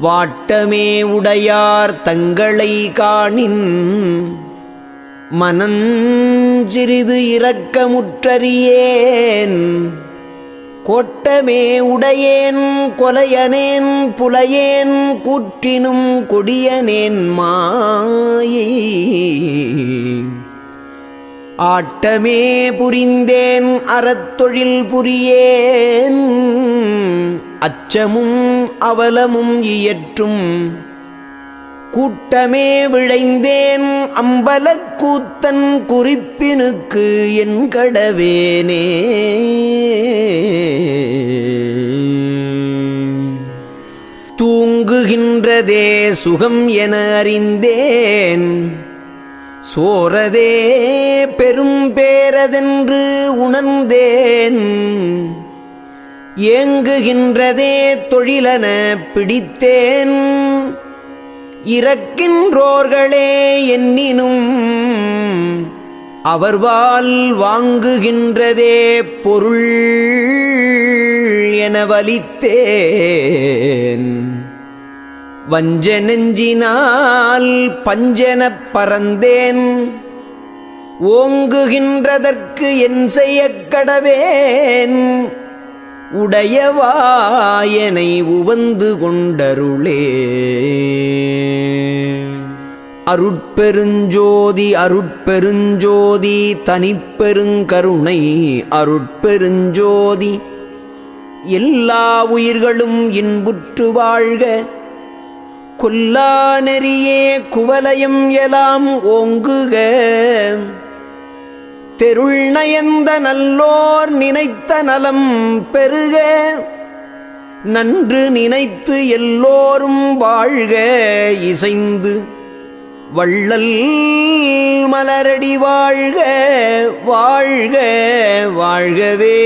வாட்டமே உடையார் தங்களை காணின். மனஞ்சிறிது இரக்கமுற்றறியேன். கோட்டமே உடையேன் கொலையனேன் புலையேன் கூற்றினும் கொடியனேன் மாயை. ஆட்டமே புரிந்தேன் அறத்தொழில் புரியேன். அச்சமும் அவலமும் இயற்றும். கூட்டமே விழைந்தேன் அம்பலக்கூத்தன் குறிப்பினுக்கு என் கடவேனே. தூங்குகின்றதே சுகம் என அறிந்தேன். சோரதே பெரும் பேரதென்று உணர்ந்தேன். ஏங்குகின்றதே தொழிலன பிடித்தேன். இறக்கின்றோர்களே என்னினும் அவர்வால் வாங்குகின்றதே பொருள் என வலித்தேன். வஞ்ச நெஞ்சினால் பஞ்சனப் பறந்தேன். ஓங்குகின்றதற்கு என் செய்யக்கடவேன் உடையவாயனை உவந்து கொண்டருளே. அருட்பெருஞ்சோதி அருட்பெருஞ்சோதி தனிப்பெருங்கருணை அருட்பெருஞ்சோதி எல்லா உயிர்களும் இன்புற்று வாழ்க. கொல்லா நெறியே குவலயம் எலாம் ஓங்குக. தெருள் நயந்த நல்லோர் நினைத்த நலம் பெருக. நன்று நினைத்து எல்லோரும் வாழ்க இசைந்து. வள்ளல் மலரடி வாழ்க வாழ்க வாழ்கவே.